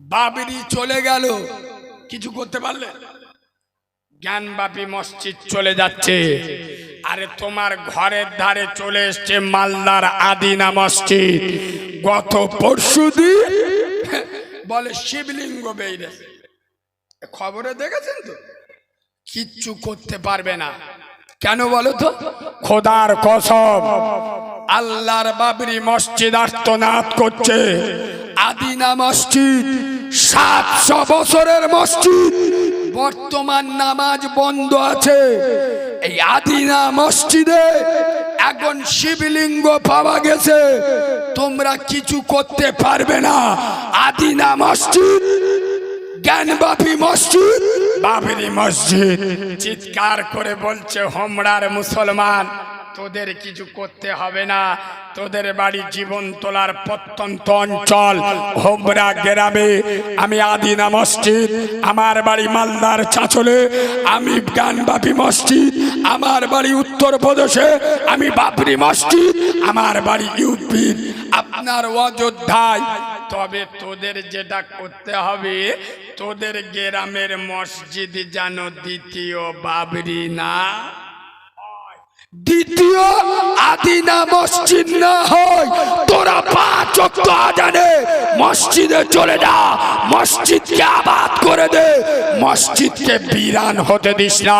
বাবরি চলে গেল। কিছু করতে পারলে? জ্ঞানবাপী মসজিদ চলে যাচ্ছে। আরে তোমার ঘরের ধারে চলে এসছে মালদার আদিনা মসজিদ। গত পরশু বলে শিবলিঙ্গ বেইরে। খবরে দেখেছেন তো? কিচ্ছু করতে পারবে না। কেন বলো তো? খোদার কসব আল্লাহর বাবরি মসজিদ আর্তনাদ করছে। আদিনা মসজিদ সাতশো বছরের মসজিদ। বর্তমান নামাজ বন্ধ আছে। এই আদিনা মসজিদে এখন শিবলিঙ্গ পাওয়া গেছে। তোমরা কিছু করতে পারবে না। আদিনা মসজিদ জ্ঞানবাপী মসজিদ বাবরি মসজিদ। চিৎকার করে বলছে, হোমরার মুসলমান। তোদের কিছু করতে হবে না। তোদের বাড়ি জীবন তোলার প্রত্যন্ত অঞ্চল। হোমরা গ্রামে আমি আদিনা মসজিদ, আমার বাড়ি মালদার চাচলে আমি জ্ঞানবাপী মসজিদ, আমার বাড়ি উত্তরপ্রদেশে আমি বাবরি মসজিদ, আমার বাড়ি ইউপির আপনার অযোধ্যায়। তবে তোদের যেটা করতে হবে, তোদের গ্রামের মসজিদ যেন দ্বিতীয় বাবরি না। দ্বিতীয় আদিনা মসজিদ না হয় তোরা ওয়াক্ত আজানে মসজিদে চলে যা, মসজিদকে আবাদ করে দে। মসজিদকে বিরান হতে দিস না।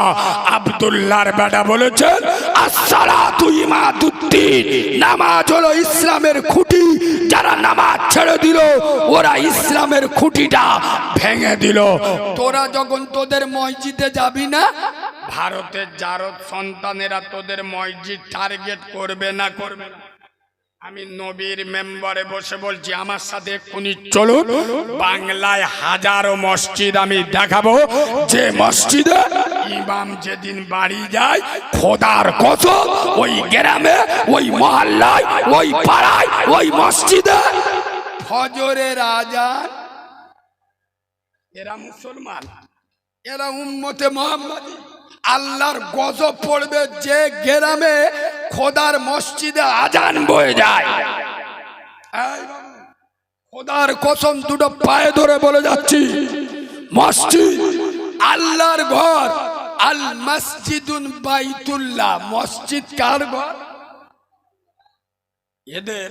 আব্দুল্লাহর বেটা বলেছেন, আসসালাতু ইমাদুদ্দিন, নামাজ হলো ইসলামের খুঁটি। যারা নামাজ ছেড়ে দিল, ওরা ইসলামের খুঁটিটা ভেঙে দিল। তোরা যখন তোদের মসজিদে যাবি না, ভারতের জারদ সন্তানেরা তোদের মসজিদ টার্গেট করবে না করবে না। আমি নবীর মেম্বারে বসে বলছি, আমার সাথে এক্ষুনি চলুন বাংলায় হাজারো মসজিদ আমি দেখাবো। যে মসজিদে ইমাম যেদিন বাড়ি যায়, খোদার কত ওই গ্রামে, ওই মহল্লায়, ওই পাড়ায়, ওই মসজিদে ফজরের আজান এরা মুসলমান, এরা উম্মতে মোহাম্মদ। আল্লাহর গজব পড়বে যে গ্রামে খোদার মসজিদে আজান বয়ে যায়। খোদার কসম দুটো পায়ে ধরে বলে যাচ্ছি। মসজিদ আল্লাহর ঘর, আল মসজিদুন বাইতুল্লাহ। মসজিদ কার ঘর? এদের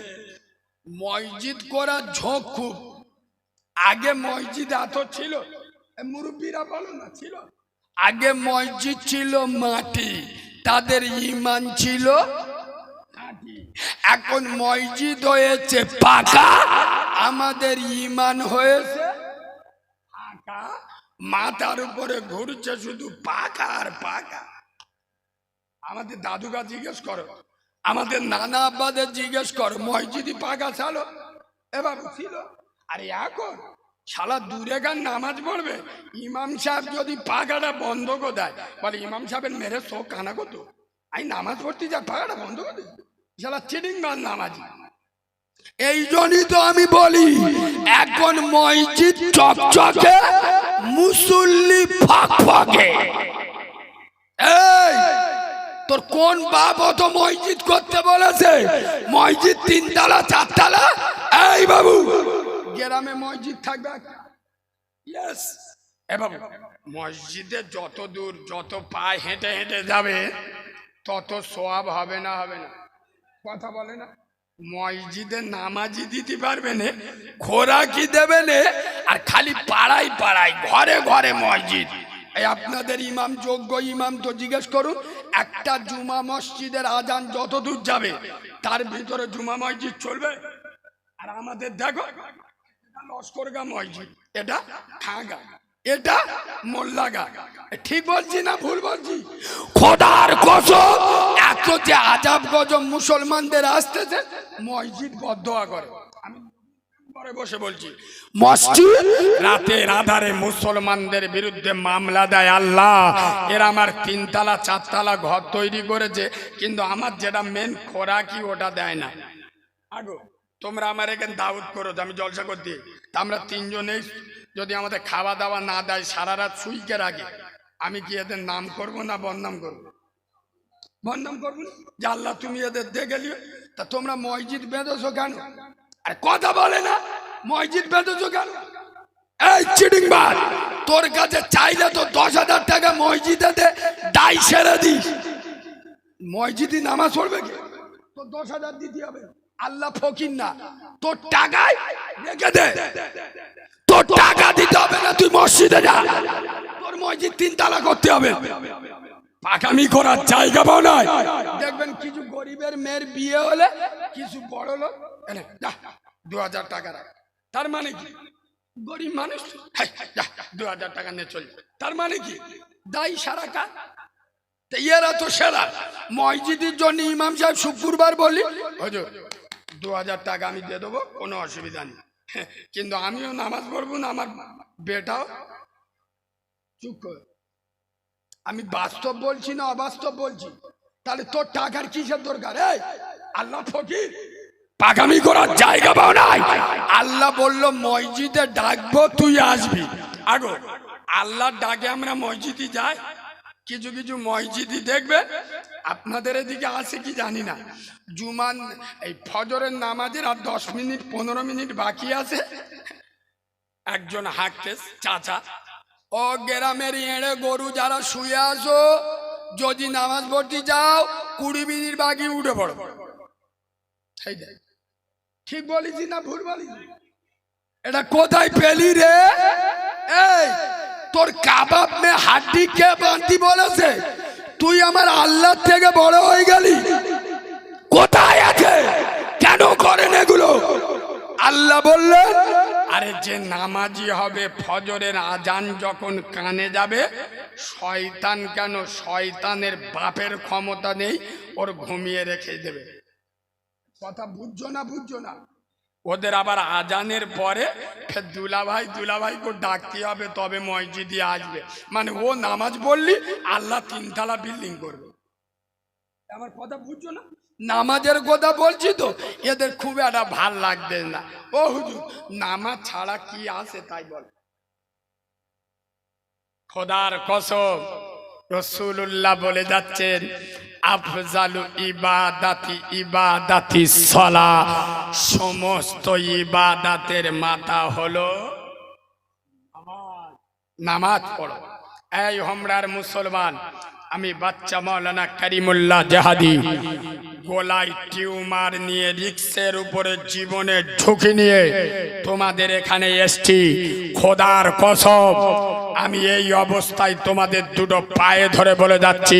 মসজিদ করার ঝোঁক খুব। আগে মসজিদ এত ছিল মুরব্বীরা বলো না, ছিল? আগে মসজিদ ছিল মাটি। তাদের ইমান ছিল? এখন মসজিদ হয়েছে পাকা, আমাদের ইমান হয়েছে মাথার উপরে ঘুরছে শুধু পাকা আর পাকা। আমাদের দাদুকা জিজ্ঞেস করো, আমাদের নানা আব্বাদের জিজ্ঞেস করো, মসজিদই পাকা ছাড়ো এবার ছিল। আরে এখন দূরে গান নামাজ পড়বে? ইমাম সাহেব যদি পাখাটা বন্ধ করে দেয়, বলে, ইমাম সাহেবের মেরে চোখ কানা করতো। আমি নামাজ পড়তে যা পাখাটা বন্ধ করে শালা চিটিং মার নামাজি। এই জন্যই তো আমি বলি, এখন মসজিদ চকচকে, মুসল্লি ফাঁক ফাঁকে। এই, তোর কোন বাপ অত মসজিদ করতে বলেছে? মসজিদ তিনতলা, চারতলা? এই বাবু গ্রামে মসজিদ থাকবে? ইয়েস এ বাবু মসজিদে যত দূর যত পায়ে হেঁটে হেঁটে যাবে তত সোয়াব হবে না হবে না। কথা বলে না? মসজিদে নামাজি দিতে পারবে না খোরাকি দেবে না আর খালি পাড়াই পাড়াই ঘরে ঘরে মসজিদ। এই আপনাদের ইমাম যোগ্য ইমাম তো জিজ্ঞেস করুন একটা জুমা মসজিদের আজান যত দূর যাবে তার ভিতরে জুমা মসজিদ চলবে? আর আমাদের দেখো এটা খাগা, এটা মোল্লাগা। ঠিক বলছি না ভুল বলছি? খোদার কসম, এত যে আজাব গজব মুসলমানদের আসতেছে, মসজিদ বদোয়া করে। আমি বসে বলছি, মসজিদ রাতের আধারে মুসলমানদের বিরুদ্ধে মামলা দেয় আল্লাহ। এরা আমার তিনতলা, চারতলা ঘর তৈরি করেছে, কিন্তু আমার যেটা মেন খোরাকি, ওটা দেয় না। আগো তোমরা আমার এখানে দাউদ করো আমি জলসা করতে তা আমরা তিনজনেই যদি আমাদের খাওয়া দাওয়া না দেয়, সারা রাত শুইকে রাখে, আমি কি এদের নাম করব না বদনাম করব? বদনাম করব? যে আল্লাহ তুমি এদের দেখে তা তোমরা মসজিদ বেঁধেছো কেন? আর কথা বলে না। মসজিদ বেঁধেছো কেন? এই চিডিং বার তোর কাছে চাইলে তো দশ হাজার টাকা মসজিদে দায় সেরে দিস। মসজিদে নামাজ পড়বে কি? তো দশ হাজার দিতে হবে। আল্লাহ ফকির না। তোর টাকায় তোর টাকা দিতে হবে না তুই মসজিদে যা। তোর মসজিদ তিন তালা করতে হবে। পাকামি করার জায়গা পাও নাই দেখবেন কিছু গরিবের মেয়ের বিয়ে হলে কিছু বড় লোক দু হাজার টাকা রাখ। তার মানে কি? গরিব মানুষ হাই, দু হাজার টাকা নিয়ে চল। তার মানে কি? দায়ী সারা কাজ এরা তো সেরা। মসজিদের জন্য ইমাম সাহেব শুক্রবার বললি হজুর দু হাজার টাকা আমি দিয়ে দেবো, কোনো অসুবিধা নেই। কিন্তু আমিও নামাজ পড়ব না, আমার বেটাও। চুপ কর। আমি বাস্তব বলছি না অবাস্তব বলছি? তাহলে তোর টাকার কিসের দরকার? এই, আল্লাহ ফকির, পাগামি করার জায়গা পাও নাই। আল্লাহ বলল, মসজিদে ডাকবো, তুই আসবি। আগো আল্লাহ ডাকে আমরা মসজিদে যাই, কিছু কিছু মসজিদই দেখবে আপনাদের এদিকে আছে কি জানি না। জুমান এই ফজরের নামাজের আর দশ মিনিট পনেরো মিনিট বাকি আছে। একজন হাঁকতে চাচা ও গ্রামের এড়ে গরু যারা শুয়ে আসো যদি নামাজ পড়তে যাও কুড়ি মিনিট বাকি উঠে পড়ো। দেখ, ঠিক বলেছি না ভুল বলেছি? এটা কোথায় পেলি রে? এই তোর কাবাব মে হাড্ডি কে বলেছে? তুই আমার আল্লাহ থেকে বড় হয়ে গেলি। কোথায় আছে? কেন করেন এগুলো? আল্লাহ বললেন, আরে যে নামাজি হবে, ফজরের আজান যখন কানে যাবে, শয়তান কেন শয়তানের বাপের ক্ষমতা নেই, ওর ঘুমিয়ে রেখে দেবে। কথা বুঝছ না বুঝছ না? ওদের আবার আজানের পরে ফের দুলাভাই দুলাভাইকে ডাকতে হবে, তবে মসজিদে আসবে। মানে ও নামাজ বললি আল্লাহ তিনতলা বিল্ডিং করবে। আমার কথা বুঝছ না? নামাজের কথা বলছি তো, এদের খুব একটা ভালো লাগবে না। ও হুজুর, নামাজ ছাড়া কি আছে তাই বল। খোদার কসম রসুল্লাহ বলে যাচ্ছেন আফজালু ইবাদাতি ইবাদাতি সলা। সমস্ত ইবাদাতের মাতা হলো নামাজ। পড়ো। এই হোমরার মুসলমান, আমি বাচ্চা মৌলানা করিমুল্লাহ জাহাদি। গোলায় টিউমার নিয়ে রিক্সের উপরে জীবনের ঝুঁকি নিয়ে তোমাদের এখানে এসছি। খোদার কসম। আমি এই অবস্থায় তোমাদের দুটো পায়ে ধরে বলে যাচ্ছি,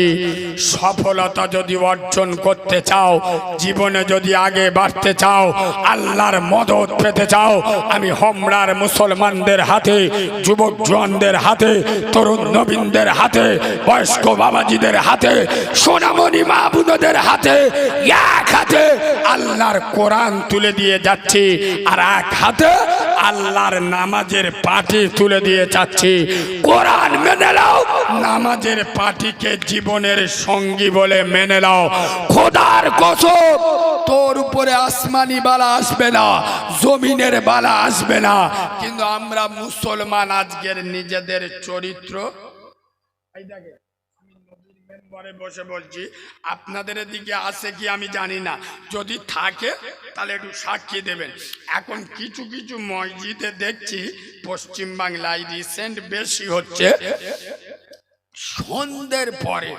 সফলতা যদি অর্জন করতে চাও, জীবনে যদি আগে বাড়তে চাও, আল্লাহর মদত পেতে চাও, আমি হোমরার মুসলমানদের হাতে, যুবক জোয়ানদের হাতে, তরুণ নবীনদের হাতে, বয়স্ক বাবাজিদের হাতে, সোনামণি মাহবুদদের হাতে, এক হাতে আল্লাহর কোরআন তুলে দিয়ে যাচ্ছি, আর এক হাতে আল্লাহর নামাজের পাটি তুলে দিয়ে যাচ্ছি। কোরআন মেনে নাও। নামাজের পাটিকে জীবনের সঙ্গী বলে মেনে নাও। খোদার কসম, তোর উপরে আসমানি বালা আসবে না, জমিনের বালা আসবে না। কিন্তু আমরা মুসলমান আজকের নিজেদের চরিত্র মেম্বারে বসে বলছি, আপনাদের দিকে আছে কি আমি জানি না। যদি থাকে, তাহলে একটু সাক্ষী দেবেন। এখন কিছু কিছু মসজিদে দেখছি পশ্চিমবাংলায় রিসেন্ট বেশি হচ্ছে। সন্ধ্যের পরে,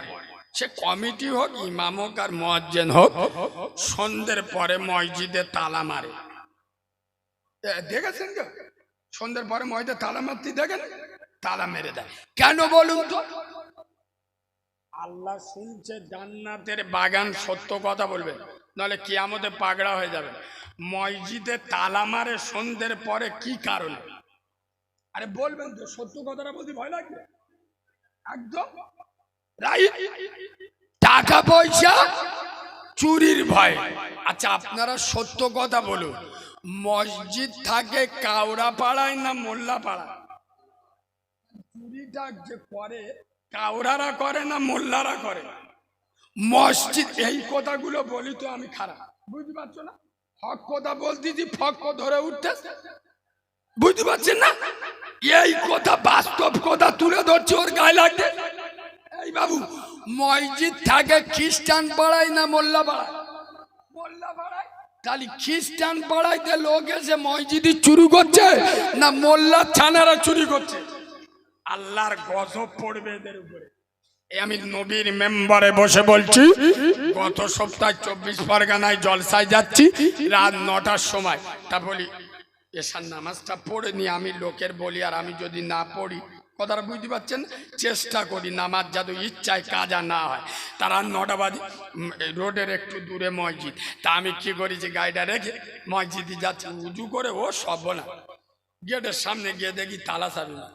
সে কমিটি হোক, ইমাম হোক আর মজ্জেন হোক, সন্ধ্যের পরে মসজিদে তালা মারে। দেখেছেন সন্ধ্যের পরে মসজিদে তালা মারতে দেখেন? তালা মেরে দেয়। কেন বলুন তো? আল্লাহ শুনছে জান্নাতের বাগান সত্য কথা বলবে, নাহলে কিয়ামতে পাগড়া হয়ে যাবে। মসজিদে তালা মারে সন্ধ্যের পরে কি কারণে? আরে বলবেন তো, সত্য কথাটা বলতে ভয় লাগবে? একদম। টাকা পয়সা, চুরির ভয়। আচ্ছা আপনারা সত্য কথা বলুন। মসজিদ থাকে কাউরা পাড়ায় না মোল্লা পাড়ায় চুরিটা যে করে কাউরারা করে না, মোল্লারা করে মসজিদ, এই কথাগুলো বলি তো আমি খারাপ। বুঝতে পারছ না? হক কথা বলতেছি, ফক ধরে উঠতে বুঝতে পারছেন না? এই কথা বাস্তব কথা তুলে ধরছে ওর গায়ে লাগছে এই বাবু, মসজিদ থাকে খ্রিস্টান পাড়ায় না মোল্লা পাড়ায়? মোল্লা পাড়ায়? খ্রিস্টান পাড়াইতে লোক এসে মসজিদে চুরি করছে না মোল্লা ছানারা চুরি করছে? আল্লাহর গজব পড়বে এদের উপরে। আমি নবীর মেম্বারে বসে বলছি, গত সপ্তাহে চব্বিশ পরগনায় জলসায় যাচ্ছি, রাত নটার সময়। তা বলি এসার নামাজটা পড়ে নি, আমি লোকের বলি, আর আমি যদি না পড়ি, কথাটা বুঝতে পারছেন? চেষ্টা করি, নামাজ যাতে ইচ্ছায় কাজা না হয়। তারা নটা বাজে রোডের একটু দূরে মসজিদ। তা আমি কি করেছি গাড়িটা রেখে মসজিদে যাচ্ছি, উজু করে ও সব না গেটের সামনে গিয়ে দেখি তালা চাবি না।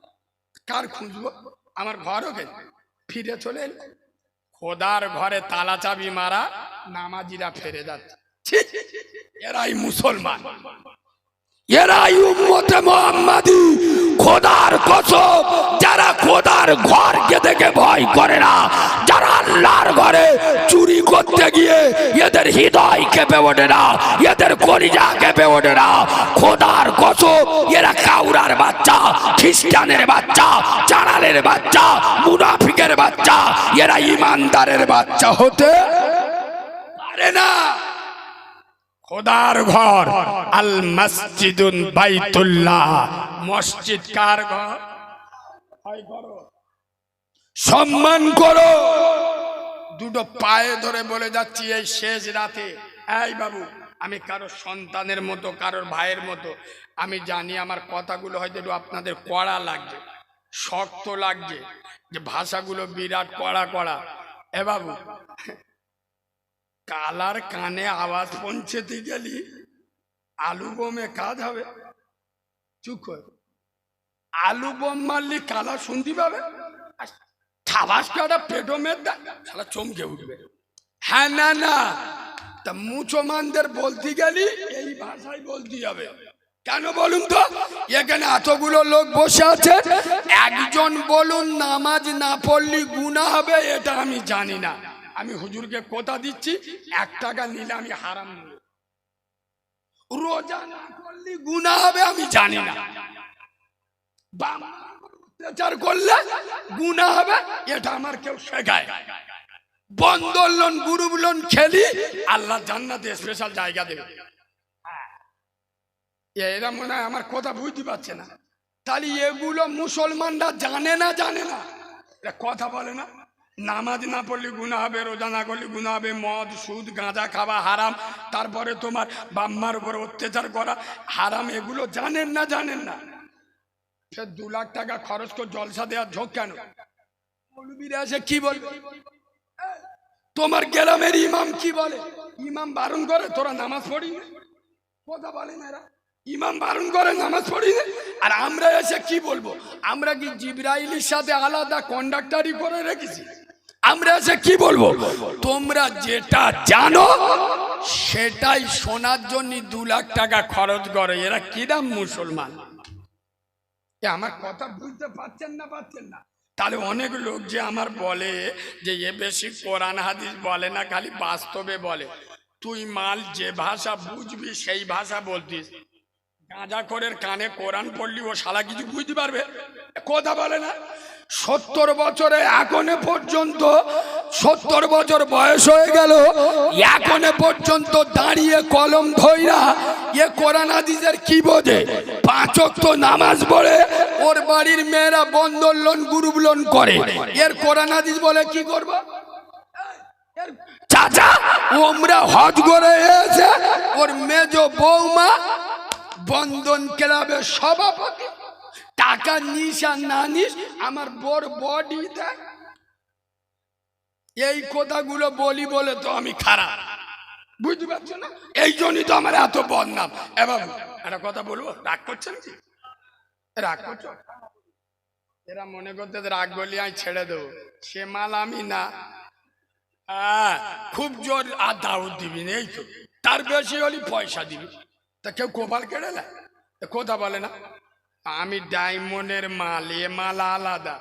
কার খুঁজবো? আমার ঘর গেল ফিরে চলে এলো? খোদার ঘরে তালা চাবি মারা নামাজিরা ফেরে যাচ্ছে! এরাই মুসলমান। এরাই উম্মতে মোহাম্মদি। খোদার কসম, যারা খোদার ঘরকে দেখে ভয় করে না, যারা আল্লাহর ঘরে চুরি করতে গিয়ে এদের হৃদয় কেঁপে ওঠে না, এদের কলিজা কেঁপে ওঠে না। খোদার কসম, এরা কাউরার বাচ্চা, খ্রিস্টানের বাচ্চা চারালের বাচ্চা, মুনাফিকের বাচ্চা, এরা ইমানদারের বাচ্চা হতে পারে না। খোদার ঘর আল মসজিদুন বাইতুল্লাহ। মসজিদ কার ঘর? সম্মান করো। দুটো পায়ে ধরে বলে যাচ্ছি এই শেষ রাতে। এই বাবু আমি কারোর সন্তানের মতো কারোর ভাইয়ের মতো। আমি জানি আমার কথাগুলো হয়তো একটু আপনাদের কড়া লাগছে শক্ত লাগছে যে ভাষাগুলো বিরাট কড়া কড়া। এ বাবু কালার কানে আওয়াজ পৌঁছতে গেলি, আলু বোমে কাজ হবে। চুপ কর। আলু বোম মারলি কালা শুনতে পাবে। থাবাস কাটা পেটো মেদ সালা চমকে উঠবে। হ্যাঁ না না, তা মুসলমানদের বলতে গেলি, এই ভাষায় বলতে হবে কেন বলুন তো? এখানে এতগুলো লোক বসে আছে, একজন বলুন, নামাজ না পড়লি গুণা হবে, এটা আমি জানি না। আমি হুজুরকে কথা দিচ্ছি, এক টাকা নিলে আমি হারাম। রোজা না করলি গুণা হবে, আমি জানি না। অত্যাচার করলে গুণা হবে, এটা আমার কেউ শেখায়। বন্দর লোন, গ্রুপ লোন খেলি, আল্লাহ জান্নাতে স্পেশাল জায়গা দেবে। এরা মনে হয় আমার কথা বুঝতে পারছে না। তাহলে এগুলো মুসলমানরা জানে না জানে না। কথা বলে না। নামাজ না পড়লে গুণা হবে, রোজা না করলে গুণা হবে, মদ, সুদ, গাঁজা খাওয়া হারাম। তারপরে তোমার বাম্মার উপরে অত্যাচার করা হারাম, এগুলো জানেন না জানেন না। সে দু লাখ টাকা খরচ করে জলসা দেওয়ার ঝোঁক কেন? এসে কি বলবে তোমার গ্রামের ইমাম কি বলে? ইমাম বারণ করে, তোরা নামাজ পড়ি কথা বলে না ইমাম বারণ করে, নামাজ পড়ি না? আর আমরা এসে কি বলব? আমরা কি জিব্রাইলের সাথে আলাদা কন্ডাক্টারি করে রেখেছি? আমরা এসে কি বলব? তোমরা যেটা জানো, সেটাই শোনার জন্য দু লাখ টাকা খরচ করে। এরা কিরাম মুসলমান? আমার কথা বুঝতে পারছেন না পাচ্ছেন না? তাহলে অনেক লোক যে আমার বলে যে, এ বেশি কোরআন হাদিস বলে না, খালি বাস্তবে বলে। তুই মাল যে ভাষা বুঝবি, সেই ভাষা বলতিস। গাঁজা গাঁজাখোরের কানে কোরআন পড়লি, ও শালা কিছু বুঝতে পারবে? কথা বলে না। সত্তর বছরে এখনও পর্যন্ত, সত্তর বছর বয়স হয়ে গেল, এখনও পর্যন্ত দাঁড়িয়ে কলম ধইরা এ কোরআন হাদিসের কি বোঝে? পাঁচক তো নামাজ পড়ে, ওর বাড়ির মেয়েরা বন্ধন লোন করে। এর কোরআন হাদিস বলে কি করব? চাচা ওমরা হজ করে এসে ওর মেজ বৌমা বন্ধন ক্লাবের সভাপতি। টাকা নিস আর না নিস, আমার বড় বডি দেয় এই কথাগুলো বলি বলে তো আমি খারাপ। বুঝতে পারছ না? এই জন্যই তো আমার এত বদনাম। এ বাবু, একটা কথা বলব? রাগ করছেন কি রাগ করছ? এরা মনে করতে রাগ বলি আমি ছেড়ে দেবো। সে মাল আমি না। হ্যাঁ খুব জোর আর দাউদ দিবি এই তো। তার বেশি হলে পয়সা দিবি। তা কেউ কোপাল কেড়ে না কথা বলে না? আমি ডায়মন্ডের মাল, এ মাল আলাদা।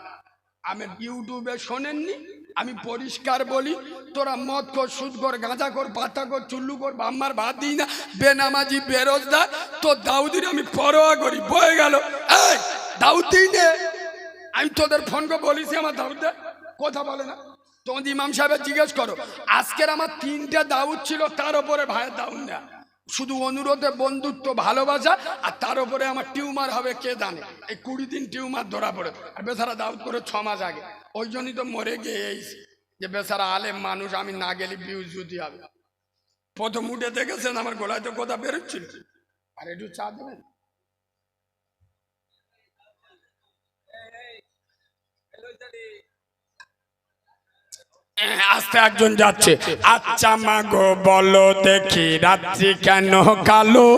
আমি ইউটিউবে শোনেননি? আমি পরিষ্কার বলি, তোরা মদ কর, সুদ কর, গাঁজা কর, পাতা কর, চুল্লু কর বাম্মার ভাত দিই না, বেনামাজি বেরোজদার তো দাউদির আমি পরোয়া করি, বয়ে গেল। এই, দাউদ দিই নে। আমি তোদের ফোন করে বলিস আমার দাউদ, কথা বলে না। তোমার ইমাম সাহেবের জিজ্ঞেস করো, আজকের আমার তিনটা দাউদ ছিল, তার ওপরে ভাইয়ের দাউদ না শুধু অনুরোধে বন্ধুত্ব, ভালোবাসা, আর তার উপরে আমার টিউমার হবে, কে জানে? এই কুড়ি দিন টিউমার ধরা পড়ে। আর বেচারা দাউদ করে ছ মাস আগে। ওই জন্যই তো মরে গিয়ে যে বেচারা আলেম মানুষ, আমি না গেলে বিউজ যদি হবে। প্রথম উঠে দেখেছেন আমার গলায় তো কথা বেরোচ্ছিল আর একটু চা দেবেন? আস্তে একজন যাচ্ছে। আচ্ছা মা গো বলো দেখি রাত্রি কেন কালো?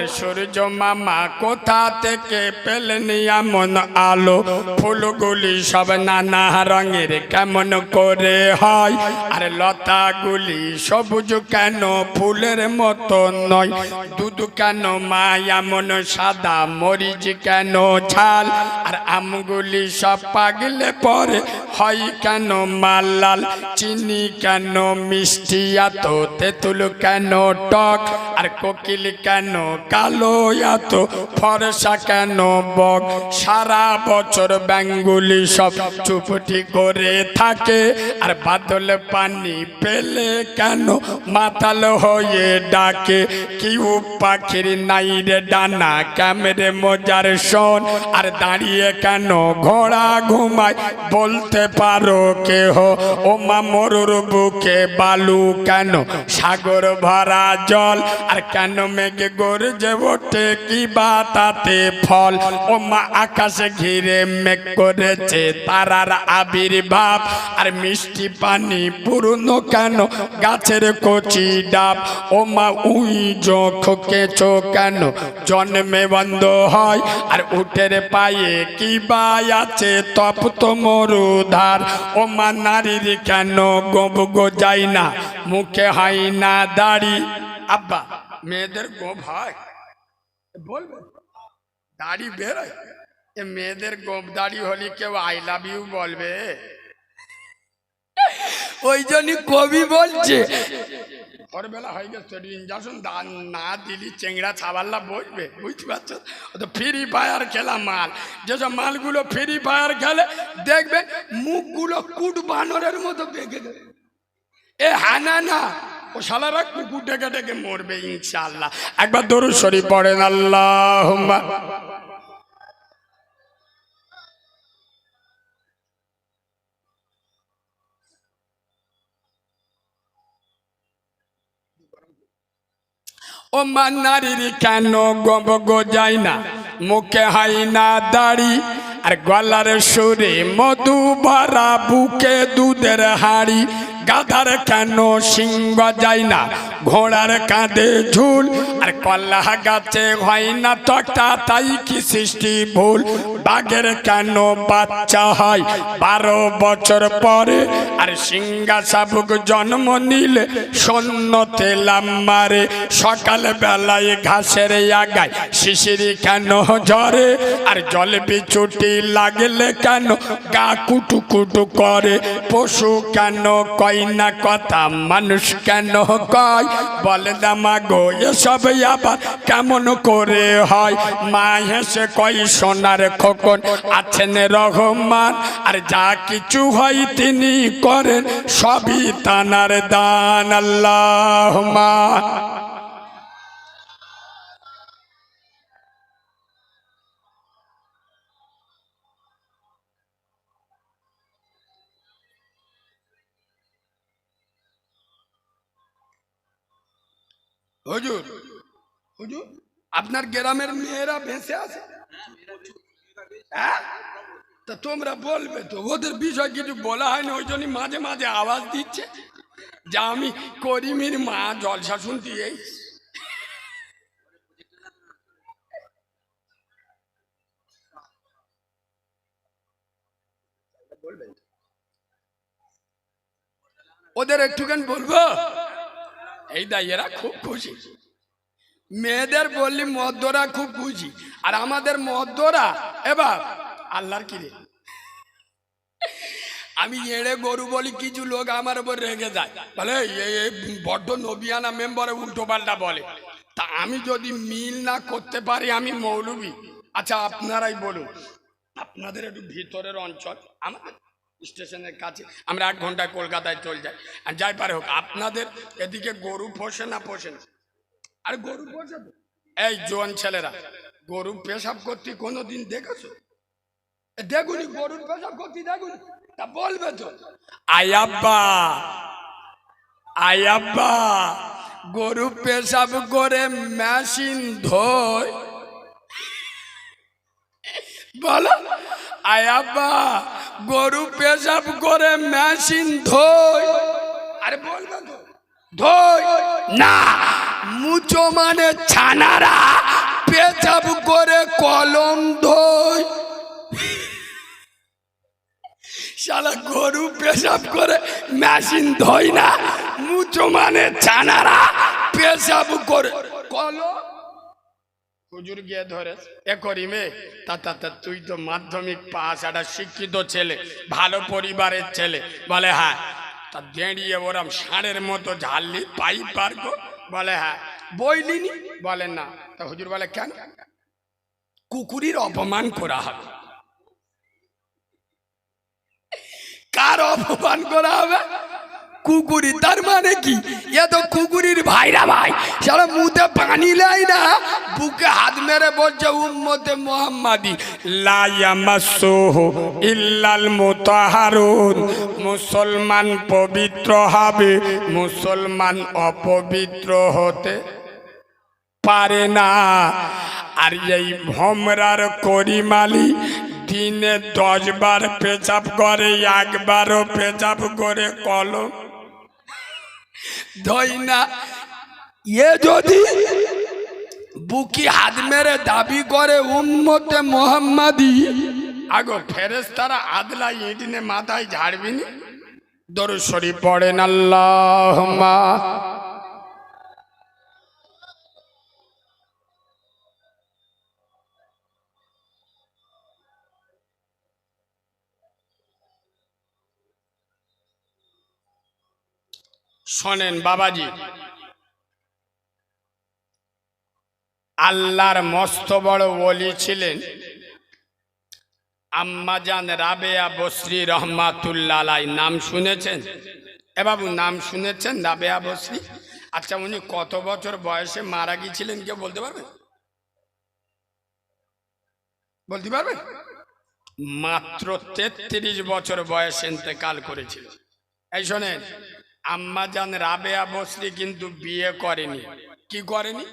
আর সূর্য মামা কোথা থেকে পেলেন এমন আলো? ফুলগুলি সব নানা রঙের কেমন করে হয়? আর লতাগুলি সবুজ কেন? ফুলের মতো নয়। দুধ কেন মা? এমন সাদা মরিচ কেন ঝাল আর আমগুলি সব পাগলে পরে হয় কেন মাল লাল? চিনি কেন মিষ্টি? এত তেঁতুল কেন টক? আর কোকিল কেন কালো এত ফরসা কেন বক? সারা বছর ব্যাঙ্গুলি সব চুপটি করে থাকে। আর বাদল পানি পেলে কেন মাতাল হয়ে ডাকে? কিউ পাখির নাই রে ডানা ক্যামেরে মজার শোন? আর দাঁড়িয়ে কেন ঘোড়া ঘুমায়? বলতে পারো কেহ? ও মা মরুর বুকে বালু কেন? সাগর ভরা জল। আর কেন মেঘে গর্জে ওঠে কি বা তাতে ফল? ও মা আকাশে ঘিরে মেঘ করেছে তারার আবির্ভাব। আর মিষ্টি পানি পূর্ণ কেন? গাছের কচি ডাব। ও মা উই চোখেছো কেন? জন্মে বন্ধ হয়। আর উঠের পায়ে কি বা আছে? তপ্ত মরুধার ও মা নারীর কেন গোব গো যায় না? মুখে হয় না দাড়ি। আব্বা। মেয়েদের গোব হয় বলবে দাড়ি বেরোয়। এ মেয়েদের গোপ দাড়ি হলে কেউ আই লাভ ইউ বলবে। ওই জন্যই কবি বলছে। ভোরবেলা হয়ে গেছে ইঞ্জেকশন দান না দিলি চেংড়া ছাবাল্লা বসবে বুঝতে পারছ? তো ফ্রি ফায়ার খেলা মাল। যেসব মালগুলো ফ্রি ফায়ার খেলে দেখবে মুখগুলো কুট বানরের মতো বেঁকে দেবে এ হানা না ও শালারা কুকুর ডেকে ডেকে মরবে ইনশাআল্লাহ। একবার দরুদ শরীফ পড়েন আল্লাহ ও মা নারীর কেন গব গো যায় না? মুখে হাই না দাড়ি আর গলার সুরে মধু ভরা বুকে দুধের হাড়ি। গাধার কেন সিংহ যায় না? ঘোড়ার কাঁধে ঝুল, আর কল্লাহ গাছে হয় না তক্তা, তাই কি সৃষ্টি ভুল? বাঘের কেন বাচ্চা হয়? বারো বছর পরে আর সিংহা শাবুক জন্ম নিলে সৈন্য তেলাম মারে। সকাল বেলায় ঘাসের আগায় শিশিরি কেন ঝরে? আর জল বিচুটি লাগলে কেন গা কুটু কুটু করে? পশু কেন কয় না কথা মানুষ কেন কয়? বলে দামা গো এসব আবার কেমন করে হয়? মা হেসে কয়, সোনার খোকন আছেন রহমান, আর যা কিছু হয় তিনি করেন, সবই তানার দান, আল্লাহ মা। হুজুর হুজুর, আপনার গ্রামের মেয়েরা ভেসে আছে হ্যাঁ? তোমরা বলবে তো, ওদের বিষয় কিছু বলা হয়নি, ওই জন্য মাঝে মাঝে আওয়াজ দিচ্ছে যা আমি করিমের মা জলসা শুনতে ওদের একটুখানি বলব? এই দা এরা খুব খুশি। মেয়েদের বললি মদ্যরা খুব খুশি, আর আমাদের মদ্যরা এবার আল্লাহর কি রে আমি এড়ে গরু বলি, কিছু লোক আমার উপর রেগে যায়। বলে বড্ড নবিয়ানা মেম্বারে উল্টো পাল্টা বলে। তা আমি যদি মিল না করতে পারি, আমি মৌলবি। আচ্ছা আপনারাই বলুন, আপনাদের একটু ভিতরের অঞ্চল, আমাদের স্টেশনের কাছে। আমরা এক ঘন্টায় কলকাতায় চলে যাই। আর যাই পারে হোক, আপনাদের এদিকে গরু পোষে না পোষে না? আর গরু পোষাবে এই জোয়ান ছেলেরা, গরু পেশাব করতে কোনোদিন দেখেছ? দেখুনি, গরুর পেশাব করতে দেখুনি। তা বলবে তো। আয়াব্বা আয়াব্বা গরু পেশাব করে মেশিন ধোয়। বলো। আয়াব্বা গরু পেশাব করে মেশিন ধোয় আরে বলবে তো। ধোয় না, মুচো মানে ছানারা পেশাব করে কলম ধোয় শালা গরু পেশাব করে মেশিন ধোয় না, মুচো মানে ছানারা পেশাব করে কলম হুজুর গিয়ে ধরে, এ করি মে তা তুই তো মাধ্যমিক পাস, একটা শিক্ষিত ছেলে, ভালো পরিবারের ছেলে। বলে হ্যাঁ। তা দেড়িয়ে ওরম ষাঁড়ের মতো ঝাললি পাই পারব বলে হ্যাঁ। বই বইলিনি? বলে, না। তা হুজুর বলে, কেন? কুকুরির অপমান করা হবে। কার অপমান করা হবে? কুকুরি, তার মানে কি? এ তো কুকুরির ভাইরা ভাই। সারা মুতে পানি লাই না, বুকে হাত মেরে বলছে, উম্মতে মোহাম্মদি লায়ামাসুহু ইল্লাল মুতাহারুন। মুসলমান পবিত্র হবে, মুসলমান অপবিত্র হতে পারে না। আর এই ভমরার করিমালি দিনে দশ বার পেচাপ করে, একবারও পেচাপ করে কলম এ যদি বুকি হাত মেরে দাবি করে উম্মতে মোহাম্মদি, আগো ফেরেস তারা আদলা ইডিনে মাথায় ঝাড়বিনি? দরুসরি পড়েন আল্লাহ শোনেন বাবাজি। আল্লাহর মস্ত বড় ওলি ছিলেন আম্মাজান রাবেয়া বসরি রহমাতুল্লাহ নাম শুনেছেন? এ বাবু, নাম শুনেছেন রাবেয়া বসরি? আচ্ছা উনি কত বছর বয়সে মারা গিয়েছিলেন কেউ বলতে পারবেন? বলতে পারবেন? মাত্র তেত্রিশ বছর বয়সে ইন্তেকাল করেছিল। এই শোনেন আম্মাজান রাবেয়া বসরি কিন্তু বিয়ে করেনি। কি করেনি?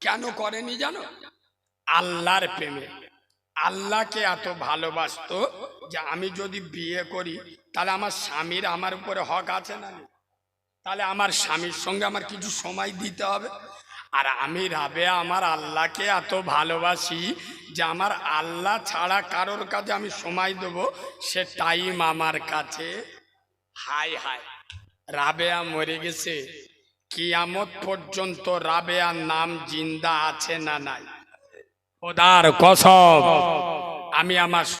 কেন করেনি জানো? আল্লাহর প্রেমে। আল্লাহকে এত ভালোবাসতো যে আমি যদি বিয়ে করি, তাহলে আমার স্বামীর আমার উপরে হক আছে না তাহলে আমার স্বামীর সঙ্গে আমার কিছু সময় দিতে হবে? আর আমি রাবেয়া, আমার আল্লাহকে এত ভালোবাসি যে আমার আল্লাহ ছাড়া কারোর কাছে আমি সময় দেবো, সে টাইম আমার কাছে। হাই হাই রাবেয়া মরে গেছে। কিয়ামত পর্যন্ত রাবেয়ার নাম জিন্দা আছে না নাই? খোদার কসম। আমি আমার